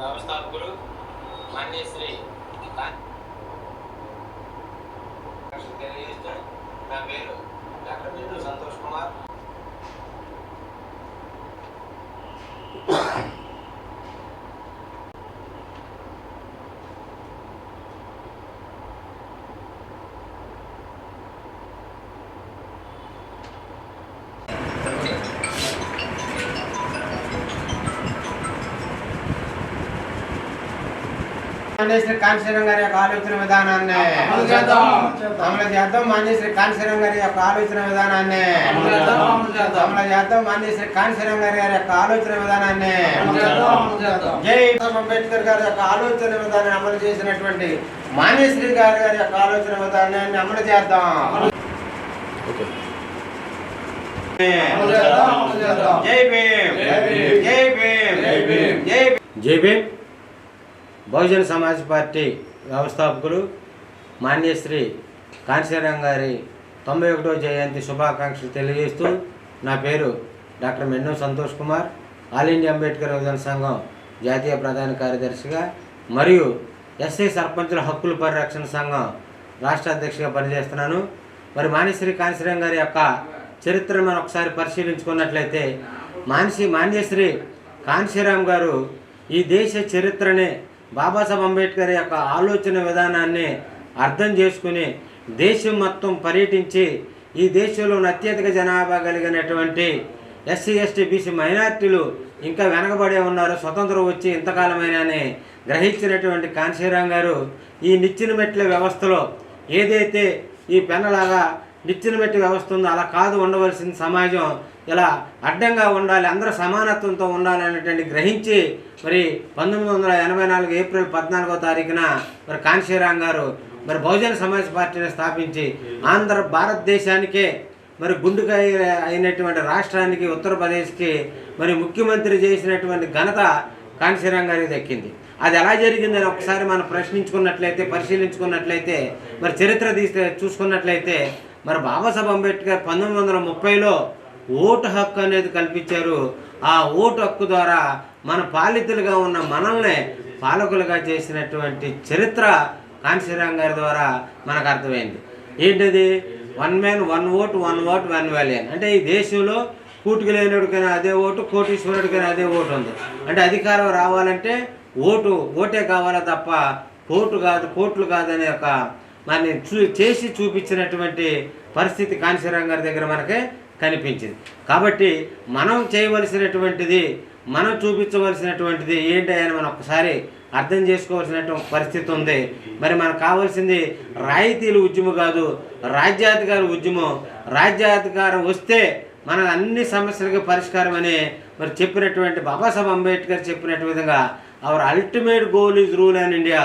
వ్యవస్థాపకులు మాన్యశ్రీ తెలియజేస్తూ నా పేరు మాన్యశ్రీ కాంశీరం గారి యొక్క ఆలోచన విధానాన్ని. అమలు చేద్దాం. అమలు చేద్దాం మాన్యశ్రీ కాంశీరం గారి యొక్క ఆలోచన విధానాన్ని. అమలు చేద్దాం, మాన్యశ్రీ కాంశీరం గారి గారి యొక్క ఆలోచన విధానాన్ని. జై బాబా అంబేద్కర్ గారి యొక్క ఆలోచన విధానాన్ని అమలు చేసినటువంటి మాన్యశ్రీ గారి గారి యొక్క ఆలోచన విధానాన్ని అమలు చేద్దాం. జై భీమ్. జై భీమ్. జై భీమ్ జై భీమ్. జై భీమ్. జై భీమ్ బహుజన సమాజ్ పార్టీ వ్యవస్థాపకులు మాన్యశ్రీ కాంశీరాం గారి తొంభై ఒకటో జయంతి శుభాకాంక్షలు తెలియజేస్తూ నా పేరు doctor Menno Santosh Kumar all India Ambedkar యువజన సంఘం జాతీయ ప్రధాన కార్యదర్శిగా మరియు ఎస్ఐ సర్పంచుల హక్కుల పరిరక్షణ సంఘం రాష్ట్ర అధ్యక్షుడిగా పనిచేస్తున్నాను. మరి మాన్యశ్రీ కాంశీరాం గారి యొక్క చరిత్రను మనం ఒకసారి పరిశీలించుకున్నట్లయితే మానసి మాన్యశ్రీ కాంశీరాం గారు ఈ దేశ చరిత్రని బాబాసాహెబ్ అంబేద్కర్ యొక్క ఆలోచన విధానాన్ని అర్థం చేసుకుని దేశం మొత్తం పర్యటించి ఈ దేశంలోని అత్యధిక జనాభా కలిగినటువంటి ఎస్సీ ఎస్టీ బీసీ మైనార్టీలు ఇంకా వెనకబడే ఉన్నారు స్వతంత్రం వచ్చి ఇంతకాలమైనని గ్రహించినటువంటి కాంశీరాం గారు ఈ నిచ్చిన మెట్ల వ్యవస్థలో ఏదైతే ఈ పెన్నలాగా నిచ్చిన మెట్టి వ్యవస్థ ఉందో. అలా కాదు ఉండవలసిన సమాజం. ఇలా అడ్డంగా ఉండాలి అందరూ సమానత్వంతో ఉండాలి అనేటువంటి గ్రహించి మరి పంతొమ్మిది వందల ఎనభై నాలుగు ఏప్రిల్ పద్నాలుగో తారీఖున మరి కాంశీరామ్ గారు మరి బహుజన సమాజ్ పార్టీని స్థాపించి ఆంధ్ర భారతదేశానికే మరి గుండుకాయ అయినటువంటి రాష్ట్రానికి ఉత్తరప్రదేశ్కి మరి ముఖ్యమంత్రి చేసినటువంటి ఘనత కాంశీరామ్ గారికి దక్కింది. అది ఎలా జరిగిందని ఒకసారి మనం ప్రశ్నించుకున్నట్లయితే పరిశీలించుకున్నట్లయితే మరి చరిత్ర తీస్తే చూసుకున్నట్లయితే మరి బాబాసాహెబ్ అంబేద్కర్ పంతొమ్మిది వందల ముప్పైలో ఓటు హక్కు అనేది కల్పించారు. ఆ ఓటు హక్కు ద్వారా మన పాలితులుగా ఉన్న మనల్ని పాలకులుగా చేసినటువంటి చరిత్ర కాంశీరామ్ గారి ద్వారా మనకు అర్థమైంది. ఏంటిది? One man one vote one vote one value అంటే ఈ దేశంలో కూటికి లేనివాడికైనా అదే ఓటు కోటీశ్వరుడికైనా అదే ఓటు ఉంది. అంటే అధికారం రావాలంటే ఓటు ఓటే కావాలా తప్ప కోటు కాదు కోట్లు కాదనే ఒక మరి చూ చేసి చూపించినటువంటి పరిస్థితి కాంశీరామ్ గారి దగ్గర మనకి కనిపించింది. కాబట్టి మనం చేయవలసినటువంటిది మనం చూపించవలసినటువంటిది ఏంటి అని మనం ఒకసారి అర్థం చేసుకోవాల్సినటువంటి పరిస్థితి ఉంది. మరి మనకు కావాల్సింది రాయితీలు ఉద్యమం కాదు రాజ్యాధికార ఉద్యమం. రాజ్యాధికారం వస్తే మన అన్ని సమస్యలకి పరిష్కారం అని మరి చెప్పినటువంటి బాబాసాహెబ్ అంబేద్కర్ చెప్పినట్టు విధంగా our ultimate goal is rule and India.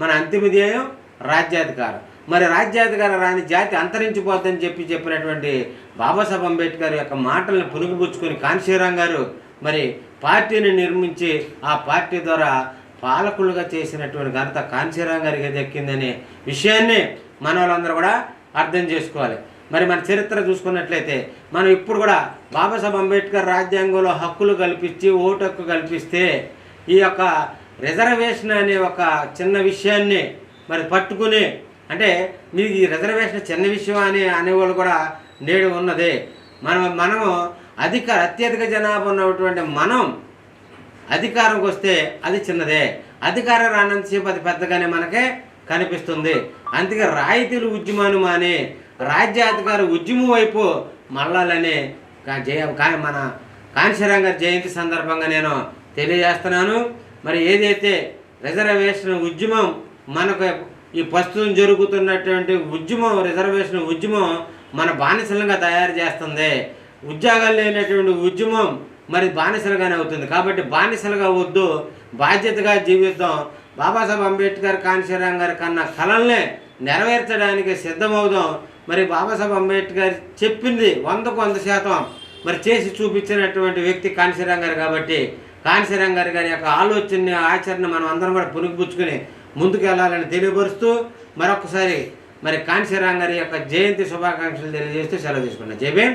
మన అంతిమ ధ్యేయం రాజ్యాధికారం. మరి రాజ్యాధికారం రాని జాతి అంతరించిపోద్దని చెప్పి చెప్పినటువంటి బాబాసాహెబ్ అంబేద్కర్ యొక్క మాటలను పునుగుపుచ్చుకొని కాంశీరాం గారు మరి పార్టీని నిర్మించి ఆ పార్టీ ద్వారా పాలకులుగా చేసినటువంటి ఘనత కాంశీరాం గారికి దక్కిందనే విషయాన్ని మన వాళ్ళందరూ కూడా అర్థం చేసుకోవాలి. మరి మన చరిత్ర చూసుకున్నట్లయితే మనం ఇప్పుడు కూడా బాబాసాహెబ్ అంబేద్కర్ రాజ్యాంగంలో హక్కులు కల్పించి ఓటు హక్కు కల్పిస్తే ఈ యొక్క రిజర్వేషన్ అనే ఒక చిన్న విషయాన్ని మరి పట్టుకుని అంటే మీకు ఈ రిజర్వేషన్ చిన్న విషయం అని అనేవాళ్ళు కూడా నేడు ఉన్నదే. మనం మనము అధిక అత్యధిక జనాభా ఉన్నటువంటి మనం అధికారంకి వస్తే అది చిన్నదే. అధికారం రానంతసేపు అది పెద్దగానే మనకే కనిపిస్తుంది. అందుకే రాయితీలు ఉద్యమాన్ని మాని రాజ్యాధికార ఉద్యమం వైపు మళ్ళాలని జయ కా- మన కాంశీరాం గారి జయంతి సందర్భంగా నేను తెలియజేస్తున్నాను. మరి ఏదైతే రిజర్వేషన్ ఉద్యమం మనకు ఈ ప్రస్తుతం జరుగుతున్నటువంటి ఉద్యమం రిజర్వేషన్ ఉద్యమం మన బానిసలుగా తయారు చేస్తుంది. ఉద్యోగాలు లేనటువంటి ఉద్యమం మరి బానిసలుగానే అవుతుంది. కాబట్టి బానిసలుగా వద్దు బాధ్యతగా జీవిద్దాం. బాబాసాహెబ్ అంబేద్కర్ కాంశీరాం గారి కన్నా కళల్ని నెరవేర్చడానికి సిద్ధమవుదాం. మరి బాబాసాహెబ్ అంబేద్కర్ చెప్పింది వందకు వంద శాతం. మరి చేసి చూపించినటువంటి వ్యక్తి కాంశీరాం గారు కాబట్టి కాంశీరాం గారి గారి యొక్క ఆలోచన ఆచరణ మనం అందరం కూడా పునిగిపుచ్చుకుని ముందుకు వెళ్ళాలని తెలియపరుస్తూ మరొకసారి మరి కాంశీరాం గారి యొక్క జయంతి శుభాకాంక్షలు తెలియజేస్తూ సెలవు తీసుకున్నాను జయభీం